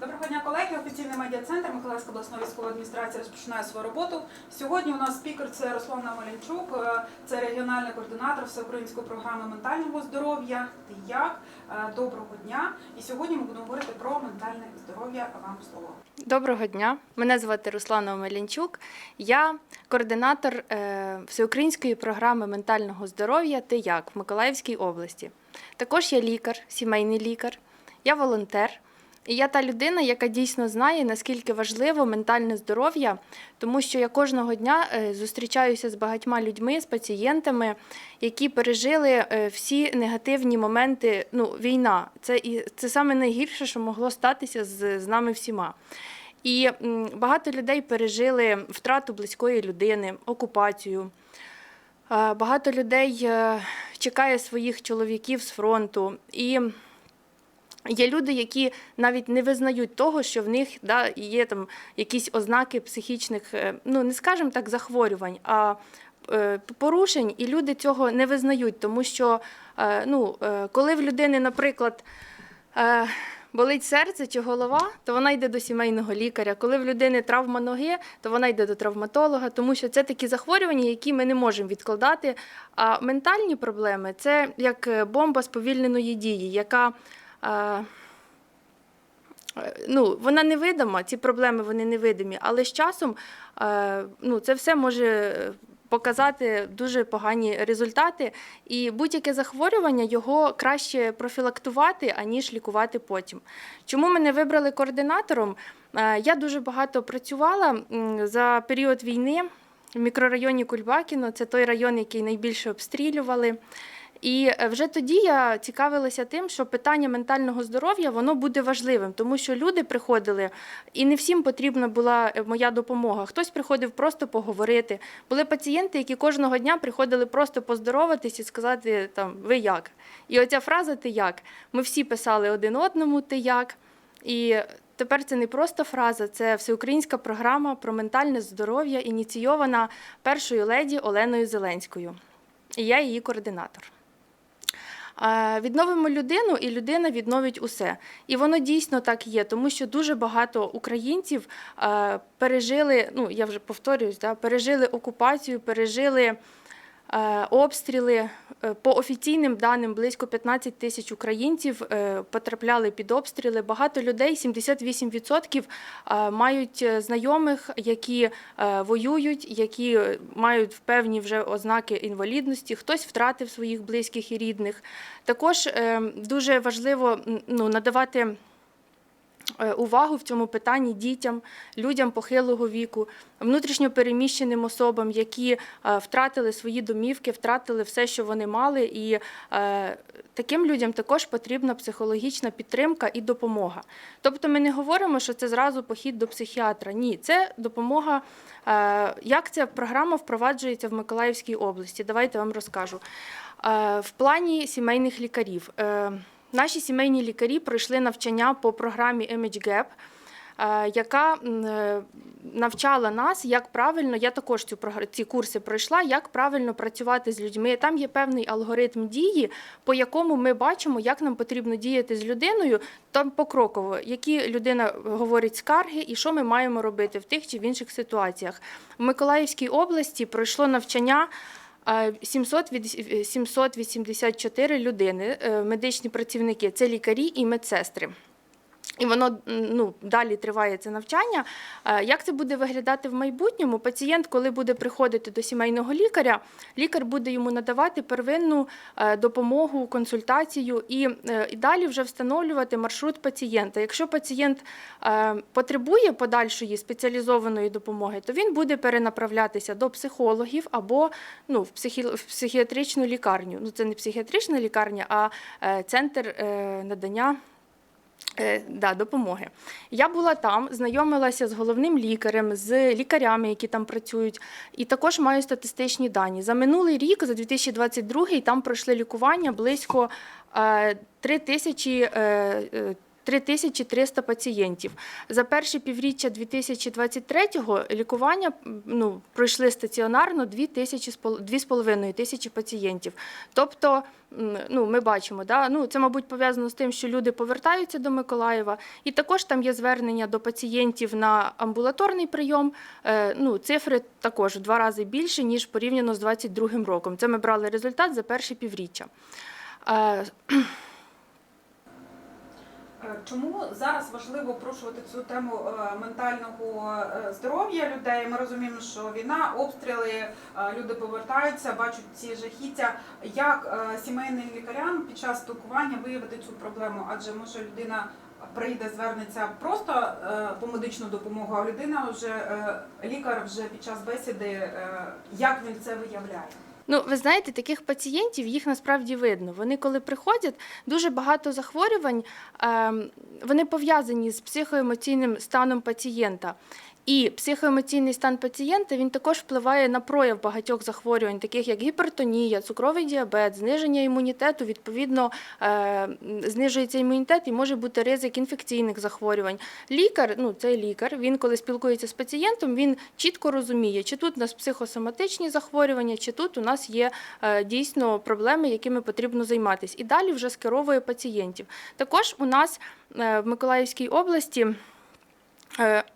Доброго дня, колеги. Офіційний медіа-центр Миколаївська обласної військової адміністрації розпочинає свою роботу. Сьогодні у нас спікер це Руслана Маленчук, е, це регіональний координатор всеукраїнської програми ментального здоров'я. Ти як? Е, Доброго дня. І сьогодні ми будемо говорити про ментальне здоров'я. Вам слово. Доброго дня. Мене звати Руслана Омелянчук. Я координатор е, всеукраїнської програми ментального здоров'я Ти як в Миколаївській області. Також я лікар, сімейний лікар, я волонтер. І я та людина, яка дійсно знає, наскільки важливо ментальне здоров'я, тому що я кожного дня е, зустрічаюся з багатьма людьми, з пацієнтами, які пережили е, всі негативні моменти. Ну, війна це і це саме найгірше, що могло статися з, з нами всіма. І багато людей пережили втрату близької людини, окупацію. Е, Багато людей чекає своїх чоловіків з фронту. І є люди, які навіть не визнають того, що в них да, є там якісь ознаки психічних, е, ну не скажімо так, захворювань, а е, порушень, і люди цього не визнають, тому що е, ну, коли в людини, наприклад, болить серце чи голова, то вона йде до сімейного лікаря. Коли в людини травма ноги, то вона йде до травматолога, тому що це такі захворювання, які ми не можемо відкладати. А ментальні проблеми це як бомба сповільненої дії, яка ну, вона невидима, ці проблеми вони невидимі, але з часом е, ну, це все може показати дуже погані результати. І будь-яке захворювання його краще профілактувати, аніж лікувати потім. Чому мене вибрали координатором? Е, Я дуже багато працювала за період війни в мікрорайоні Кульбакіно. Це той район, який найбільше обстрілювали. І е, вже тоді я цікавилася тим, що питання ментального здоров'я воно буде важливим, тому що люди приходили, і не всім потрібна була е, моя допомога. Хтось приходив просто поговорити. Були пацієнти, які кожного дня приходили просто поздороватись і сказати там ви як. І оця фраза ти як. Ми всі писали один одному ти як. І тепер це не просто фраза, це всеукраїнська програма про ментальне здоров'я, ініційована першою леді Оленою Зеленською. І я її координатор. Е, Відновимо людину, і людина відновить усе. І воно дійсно так є, тому що дуже багато українців е, пережили, ну я вже повторююсь, да, пережили окупацію, пережили обстріли. Е, По офіційним даним, близько 15 тисяч українців е, потрапляли під обстріли. Багато людей, 78%, е, мають е, знайомих, які е, воюють, які е, мають певні вже ознаки інвалідності. Хтось втратив своїх близьких і рідних. Також е, дуже важливо ну, надавати. Е, Увагу в цьому питанні дітям, людям похилого віку, внутрішньо переміщеним особам, які е, втратили свої домівки, втратили все, що вони мали, і е, таким людям також потрібна психологічна підтримка і допомога. Тобто ми не говоримо, що це зразу похід до психіатра. Ні, це допомога. Як ця програма впроваджується в Миколаївській області? Давайте вам розкажу. В плані сімейних лікарів. Наші сімейні лікарі пройшли навчання по програмі Image Gap, е, яка е, навчала нас, як правильно, я також цю ці курси пройшла, як правильно працювати з людьми. Там є певний алгоритм дії, по якому ми бачимо, як нам потрібно діяти з людиною, там покроково, які людина говорить скарги і що ми маємо робити в тих чи в інших ситуаціях. В Миколаївській області пройшло навчання. Е, 700 від- 784 людини, е, медичні працівники, це лікарі і медсестри. І воно ну, далі триває це навчання. Е, Як це буде виглядати в майбутньому? Пацієнт, коли буде приходити до сімейного лікаря, лікар буде йому надавати первинну е, допомогу, консультацію і, е, і далі вже встановлювати маршрут пацієнта. Якщо пацієнт потребує подальшої спеціалізованої допомоги, то він буде перенаправлятися до психологів або ну, в, психі... в психіатричну лікарню. Ну, це не психіатрична лікарня, а центр надання. Е, Да, допомоги. Я була там, знайомилася з головним лікарем, з лікарями, які там працюють, і також маю статистичні дані. За минулий рік, за 2022, там пройшли лікування близько е, 3 тисячі. Е, е, 3300 пацієнтів. За перше півріччя 2023-го лікування ну, пройшли стаціонарно 2,5 тисячі пацієнтів. Тобто, ну, ми бачимо, да? ну, це, мабуть, пов'язано з тим, що люди повертаються до Миколаєва, і також там є звернення до пацієнтів на амбулаторний прийом. Е, ну, цифри також в два рази більше, ніж порівняно з 2022 роком. Це ми брали результат за перше півріччя. Е, Чому зараз важливо порушувати цю тему е, ментального е, здоров'я людей? Ми розуміємо, що війна, обстріли, люди повертаються, бачать ці жахіття. Як сімейним лікарям під час спілкування виявити цю проблему? Адже може людина прийде, звернеться просто по медичну допомогу, а людина вже лікар вже під час бесіди, як він це виявляє? Ну, ви знаєте, таких пацієнтів їх насправді видно. Вони, коли приходять, дуже багато захворювань ем, вони пов'язані з психоемоційним станом пацієнта. І психоемоційний стан пацієнта він також впливає на прояв багатьох захворювань, таких як гіпертонія, цукровий діабет, зниження імунітету. Відповідно, е, знижується імунітет і може бути ризик інфекційних захворювань. Лікар, ну цей лікар, він коли спілкується з пацієнтом, він чітко розуміє, чи тут у нас психосоматичні захворювання, чи тут у нас є е, дійсно проблеми, якими потрібно займатися. І далі вже скеровує пацієнтів. Також у нас е, в Миколаївській області. Е,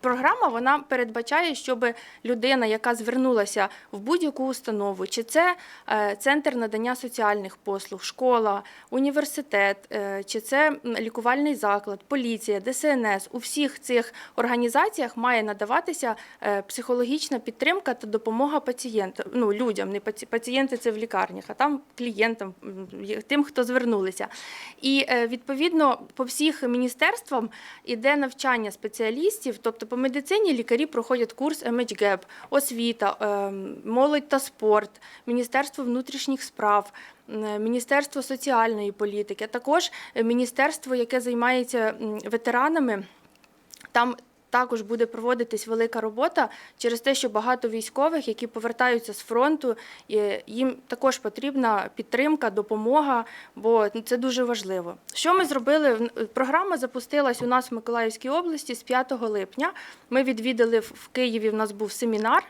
Програма вона передбачає, щоб людина, яка звернулася в будь-яку установу, чи це е, центр надання соціальних послуг, школа, університет, е, чи це лікувальний заклад, поліція, ДСНС, у всіх цих організаціях має надаватися психологічна підтримка та допомога пацієнтам, ну людям, не паці- пацієнти це в лікарнях, а там клієнтам, тим, хто звернулися. І відповідно по всіх міністерствам іде навчання спеціалістів, тобто по медицині лікарі проходять курс MHGAP, освіта, ем, молодь та спорт, Міністерство внутрішніх справ. Міністерство соціальної політики, а також міністерство, яке займається ветеранами, там також буде проводитись велика робота через те, що багато військових, які повертаються з фронту, їм також потрібна підтримка, допомога, бо це дуже важливо. Що ми зробили? Програма запустилась у нас в Миколаївській області з 5 липня. Ми відвідали в в Києві. У нас був семінар.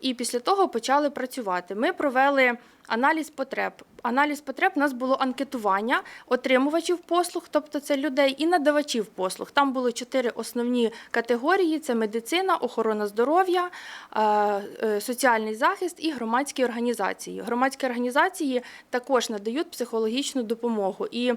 І після того почали працювати. Ми провели аналіз потреб. Аналіз потреб у нас було анкетування отримувачів послуг, тобто це людей, і надавачів послуг. Там було чотири основні категорії: це медицина, охорона здоров'я, е, е, соціальний захист і громадські організації. Громадські організації також надають психологічну допомогу. І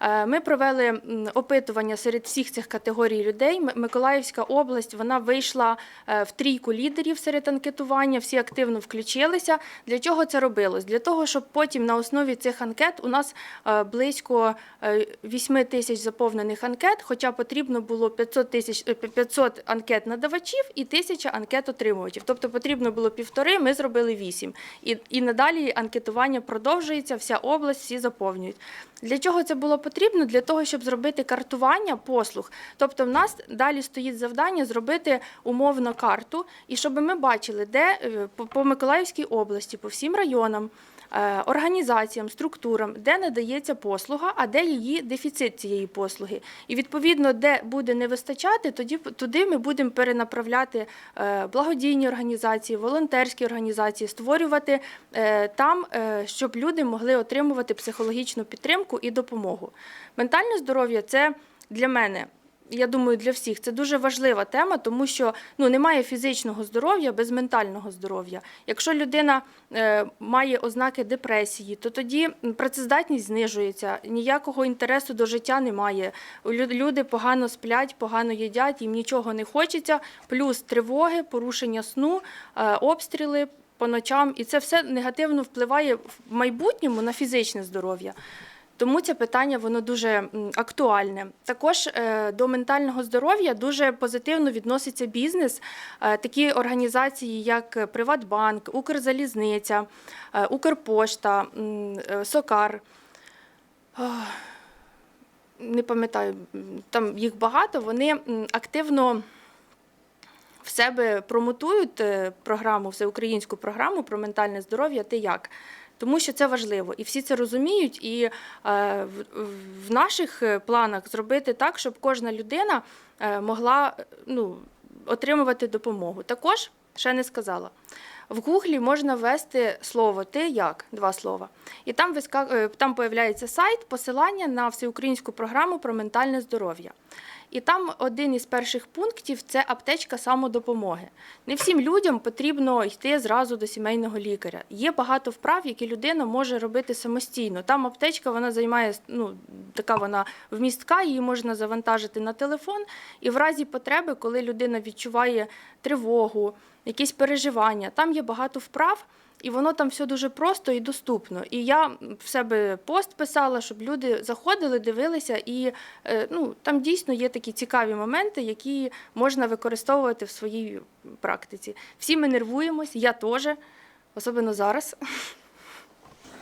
е, ми провели опитування серед всіх цих категорій людей. Миколаївська область вона вийшла в трійку лідерів серед анкетування. Всі активно включилися. Для чого це робилось? Для того, щоб потім на основі цих анкет у нас е, близько е, 8 тисяч заповнених анкет, хоча потрібно було 500 тисяч е, 500 анкет надавачів і 1000 анкет отримувачів. Тобто потрібно було півтори, ми зробили вісім. І, і надалі анкетування продовжується, вся область, всі заповнюють. Для чого це було потрібно? Для того, щоб зробити картування послуг. Тобто, в нас далі стоїть завдання зробити умовно карту, і щоб ми бачили, де е, по Миколаївській області, по всім районам. Е, Організаціям, структурам, де надається послуга, а де її дефіцит цієї послуги. І відповідно, де буде не вистачати, тоді туди ми будемо перенаправляти е, благодійні організації, волонтерські організації, створювати е, там, щоб люди могли отримувати психологічну підтримку і допомогу. Ментальне здоров'я це для мене. Я думаю, для всіх це дуже важлива тема, тому що ну немає фізичного здоров'я без ментального здоров'я. Якщо людина е, має ознаки депресії, то тоді працездатність знижується, ніякого інтересу до життя немає. Люди погано сплять, погано їдять, їм нічого не хочеться, плюс тривоги, порушення сну, е, обстріли по ночам, і це все негативно впливає в майбутньому на фізичне здоров'я. Тому це питання воно дуже актуальне. Також е, до ментального здоров'я дуже позитивно відноситься бізнес. Е, Такі організації, як Приватбанк, Укрзалізниця, е, Укрпошта, Сокар. Не пам'ятаю, там їх багато. Вони активно в себе промотують програму, всеукраїнську програму про ментальне здоров'я. Ти як? Тому що це важливо, і всі це розуміють. І е, в, наших е, планах зробити так, щоб кожна людина е, могла ну, отримувати допомогу. Також ще не сказала. В Гуглі можна ввести слово ти як два слова. І там виска... там появляється сайт, посилання на всеукраїнську програму про ментальне здоров'я. І там один із перших пунктів це аптечка самодопомоги. Не всім людям потрібно йти зразу до сімейного лікаря. Є багато вправ, які людина може робити самостійно. Там аптечка вона займає ну, така вона вмістка, її можна завантажити на телефон. І в разі потреби, коли людина відчуває тривогу, якісь переживання, там є багато вправ. І воно там все дуже просто і доступно. І я в себе пост писала, щоб люди заходили, дивилися, і е, ну, там дійсно є такі цікаві моменти, які можна використовувати в своїй практиці. Всі ми нервуємось, я теж, особливо зараз.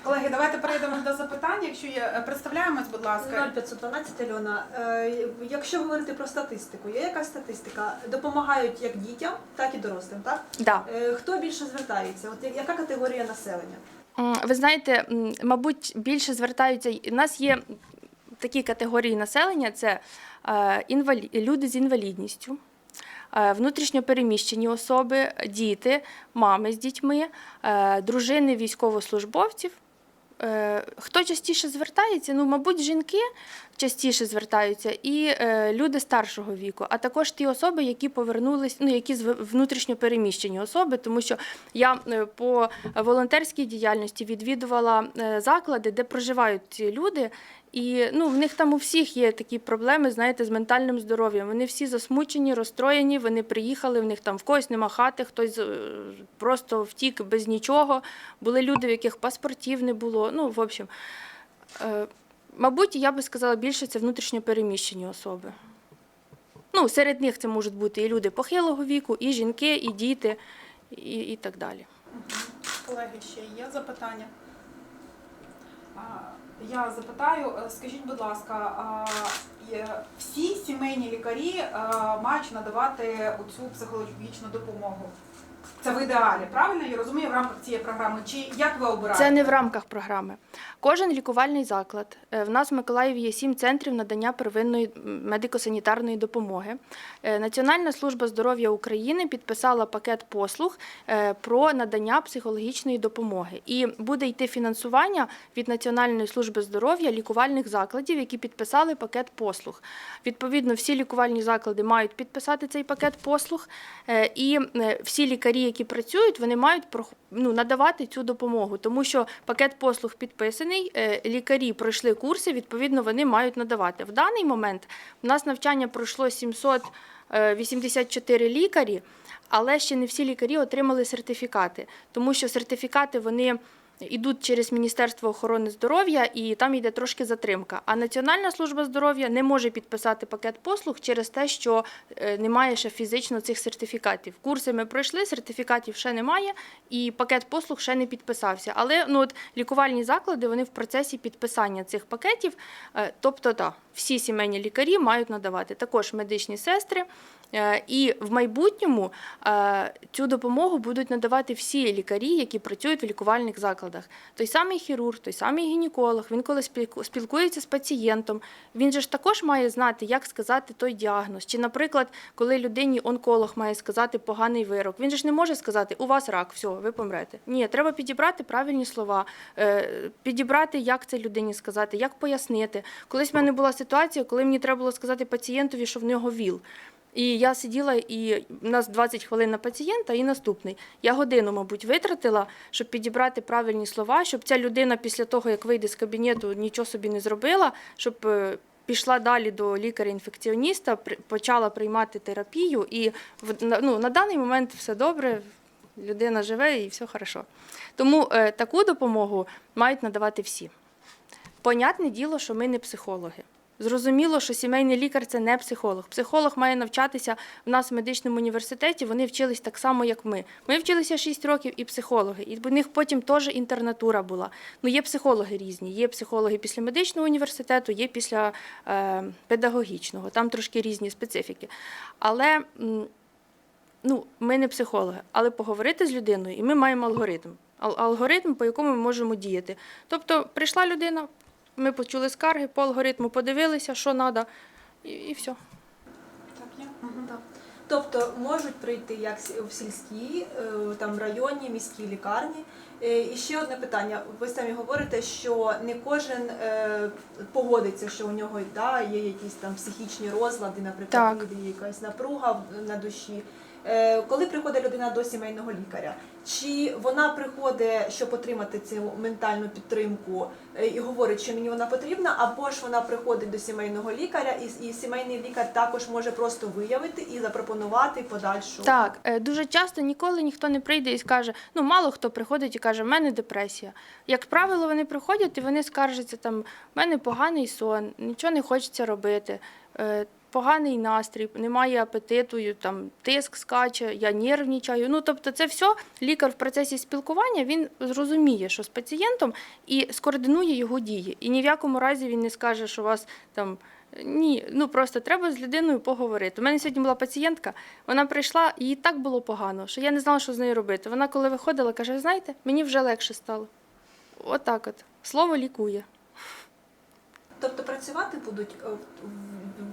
Колеги, давайте перейдемо до запитань. Якщо є, Е, представляємось, будь ласка. 0512 Альона. Е, Якщо говорити про статистику, є якась статистика? Допомагають як дітям, так і дорослим, так? Да. Е, Хто більше звертається? От яка категорія населення? М, Ви знаєте, м, мабуть, більше звертаються. У нас є такі категорії населення: це е, інвалі... люди з інвалідністю, е, внутрішньопереміщені особи, діти, мами з дітьми, е, дружини військовослужбовців. Е, Хто частіше звертається? Ну, мабуть, жінки частіше звертаються, і е, люди старшого віку, а також ті особи, які повернулись, ну які з внутрішньо переміщені особи, тому що я е, по волонтерській діяльності відвідувала заклади, де проживають ці люди. І ну, в них там у всіх є такі проблеми, знаєте, з ментальним здоров'ям. Вони всі засмучені, розстроєні, вони приїхали, в них там в когось нема хати, хтось е, просто втік без нічого. Були люди, в яких паспортів не було. Ну, в общем, е, мабуть, я би сказала, більше це внутрішньо переміщені особи. Ну, серед них це можуть бути і люди похилого віку, і жінки, і діти, і, і так далі. Колеги, ще є запитання? Я запитаю, е, скажіть, будь ласка, всі сімейні лікарі е, мають надавати оцю психологічну допомогу? Це в ідеалі, правильно? Я розумію в рамках цієї програми. Чи як ви обираєте? Це не в рамках програми. Кожен лікувальний заклад. е, В нас в Миколаєві є сім центрів надання первинної медико-санітарної допомоги. Е, Національна служба здоров'я України підписала пакет послуг е, про надання психологічної допомоги. І буде йти фінансування від Національної служби здоров'я лікувальних закладів, які підписали пакет послуг. Відповідно, всі лікувальні заклади мають підписати цей пакет послуг, і всі лікарі, які працюють, вони мають ну, надавати цю допомогу, тому що пакет послуг підписаний, е, лікарі пройшли курси, відповідно, вони мають надавати. В даний момент у нас навчання пройшло 784 лікарі, але ще не всі лікарі отримали сертифікати, тому що сертифікати вони. Ідуть через Міністерство охорони здоров'я, і там йде трошки затримка. А Національна служба здоров'я не може підписати пакет послуг через те, що е, немає ще фізично цих сертифікатів. Курси ми пройшли, сертифікатів ще немає, і пакет послуг ще не підписався. Але ну от лікувальні заклади вони в процесі підписання цих пакетів. Е, Тобто, так, всі сімейні лікарі мають надавати також медичні сестри. Е, І в майбутньому е, цю допомогу будуть надавати всі лікарі, які працюють в лікувальних закладах. Той самий хірург, той самий гінеколог, він коли спілку- спілкується з пацієнтом, він же ж також має знати, як сказати той діагноз. Чи, наприклад, коли людині онколог має сказати поганий вирок, він же ж не може сказати, у вас рак, все, ви помрете. Ні, треба підібрати правильні слова, е, підібрати, як це людині сказати, як пояснити. Колись в мене була ситуація, коли мені треба було сказати пацієнтові, що в нього ВІЛ. І я сиділа, і у нас 20 хвилин на пацієнта, і наступний. Я годину, мабуть, витратила, щоб підібрати правильні слова, щоб ця людина після того, як вийде з кабінету, нічого собі не зробила, щоб е, пішла далі до лікаря-інфекціоніста, почала приймати терапію. І в- ну, на даний момент все добре, людина живе і все хорошо. Тому е, таку допомогу мають надавати всі. Понятне діло, що ми не психологи. Зрозуміло, що сімейний лікар це не психолог. Психолог має навчатися в нас в медичному університеті. Вони вчились так само, як ми. Ми вчилися 6 років і психологи, і в них потім теж інтернатура була. Ну є психологи різні. Є психологи після медичного університету, є після е, педагогічного. Там трошки різні специфіки. Але ну, ми не психологи, але поговорити з людиною, і ми маємо алгоритм. алгоритм, по якому ми можемо діяти. Тобто прийшла людина, ми почули скарги, по алгоритму подивилися, що треба, і, і все. Так, є? Мгм. Тобто можуть прийти як в сільській, е, там районній, міській лікарні. Е, І ще одне питання. Ви самі говорите, що не кожен е, погодиться, що у нього да, є якісь там психічні розлади, наприклад, Так. є якась напруга на душі. Е, Коли приходить людина до сімейного лікаря, чи вона приходить, щоб отримати цю ментальну підтримку е, і говорить, що мені вона потрібна, або ж вона приходить до сімейного лікаря, і, і сімейний лікар також може просто виявити і запропонувати подальшу. Так, е, дуже часто ніколи ніхто не прийде і скаже, ну мало хто приходить і каже, в мене депресія. Як правило, вони приходять і вони скаржаться там, в мене поганий сон, нічого не хочеться робити. Поганий настрій, немає апетиту, там тиск скаче, я нервничаю. Ну тобто, це все лікар в процесі спілкування він зрозуміє, що з пацієнтом і скоординує його дії. І ні в якому разі він не скаже, що у вас там ні, ну просто треба з людиною поговорити. У мене сьогодні була пацієнтка, вона прийшла, їй так було погано, що я не знала, що з нею робити. Вона, коли виходила, каже: знаєте, мені вже легше стало. Отак от. Слово лікує. Тобто працювати будуть е,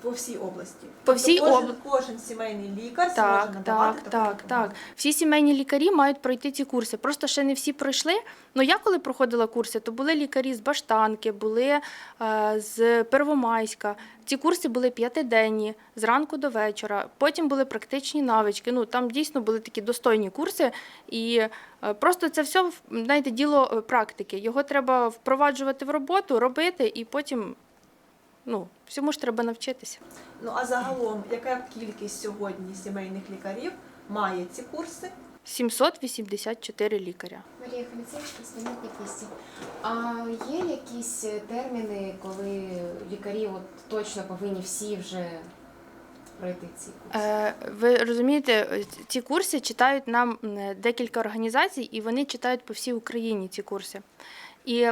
по всій області. По Тобто всій кожен, обла- кожен сімейний лікар зможе Так, надавати так, так, так. Всі сімейні лікарі мають пройти ці курси. Просто ще не всі пройшли. Ну я коли проходила курси, то були лікарі з Баштанки, були е, з Первомайська. Ці курси були п'ятиденні, зранку до вечора. Потім були практичні навички. Ну там дійсно були такі достойні курси. І е, просто це все знаєте, діло е, практики. Його треба впроваджувати в роботу, робити, і потім ну, всьому ж треба навчитися. Ну а загалом, яка кількість сьогодні сімейних лікарів має ці курси? 784 лікаря. Марія Халіцевич, представник якісті. А є якісь терміни, коли лікарі от точно повинні всі вже пройти ці курси? Е, Ви розумієте, е, ці курси читають нам декілька організацій, і вони читають по всій Україні ці курси. І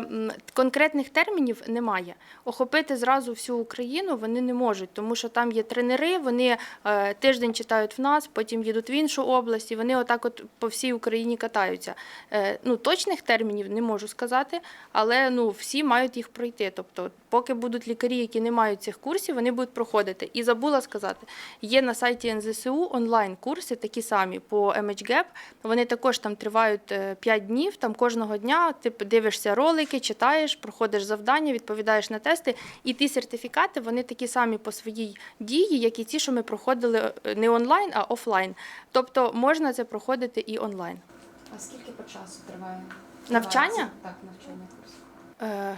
конкретних термінів немає. Охопити зразу всю Україну вони не можуть, тому що там є тренери, вони е, тиждень читають в нас, потім їдуть в іншу область, і вони отак от по всій Україні катаються. Е, Ну, точних термінів не можу сказати, але ну, всі мають їх пройти. Тобто, поки будуть лікарі, які не мають цих курсів, вони будуть проходити. І забула сказати, є на сайті НЗСУ онлайн-курси, такі самі по MHGAP. Вони також там тривають 5 днів. Там кожного дня ти дивишся ролики, читаєш, проходиш завдання, відповідаєш на тести. І ті сертифікати вони такі самі по своїй дії, як і ті, що ми проходили е, не онлайн, а офлайн. Тобто можна це проходити і онлайн. А скільки по часу триває? Навчання? Так, навчання курсу. Е,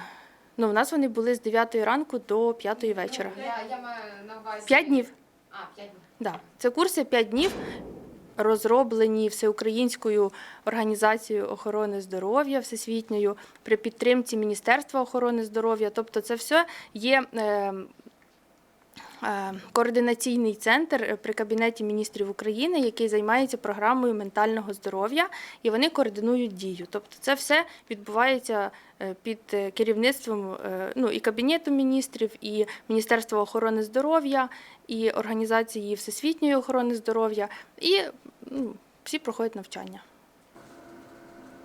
ну, у нас вони були з 9 ранку до 5 вечора. Я, я маю на увазі. 5 днів. А, 5 днів. Да. Це курси 5 днів, розроблені всеукраїнською організацією охорони здоров'я всесвітньою при підтримці Міністерства охорони здоров'я. Тобто, це все є. Е, Координаційний центр е, при Кабінеті міністрів України, який займається програмою ментального здоров'я, і вони координують дію. Тобто, це все відбувається е, під керівництвом ну, і Кабінету міністрів, і Міністерства охорони здоров'я, і організації Всесвітньої охорони здоров'я, і ну, всі проходять навчання.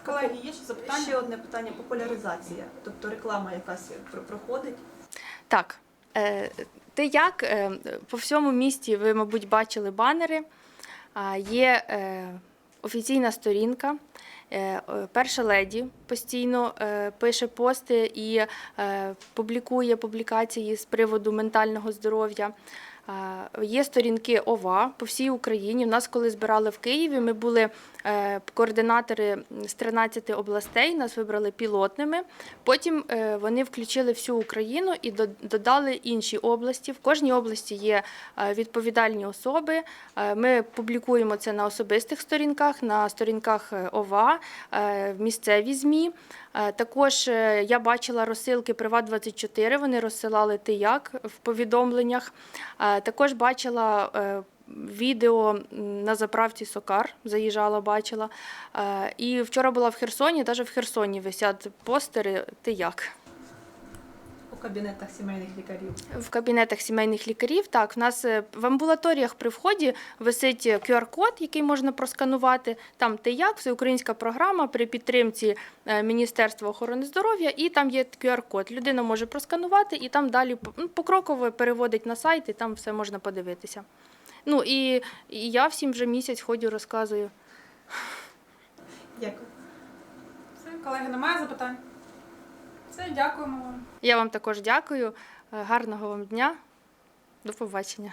Колеги, є ще запитання? Ще одне питання популяризація, тобто реклама якась проходить. Так, те як е, по всьому місті ви, мабуть, бачили банери. Є е, офіційна сторінка. Е, Перша леді постійно пише пости і публікує публікації з приводу ментального здоров'я. Є сторінки ОВА по всій Україні. У нас, коли збирали в Києві, ми були е, координатори з 13 областей, нас вибрали пілотними. Потім е, вони включили всю Україну і додали інші області. В кожній області є е, відповідальні особи. Ми публікуємо це на особистих сторінках, на сторінках ОВА, в місцеві ЗМІ. Е, Також е, я бачила розсилки Приват24, вони розсилали ти як в повідомленнях. Е, Також бачила відео на заправці Сокар, заїжджала, бачила. І вчора була в Херсоні, навіть в Херсоні висять постери ти як. Кабінетах сімейних лікарів? В кабінетах сімейних лікарів так, в нас е, в амбулаторіях при вході висить QR-код, який можна просканувати. Там ти як, всеукраїнська програма при підтримці е, Міністерства охорони здоров'я, і там є QR-код. Людина може просканувати і там далі ну, покроково переводить на сайт, і там все можна подивитися. Ну і, і я всім вже місяць ходжу, розказую. Дякую. Все, колеги, немає запитань? Все, дякуємо вам. Я вам також дякую. Е, Гарного вам дня. До побачення.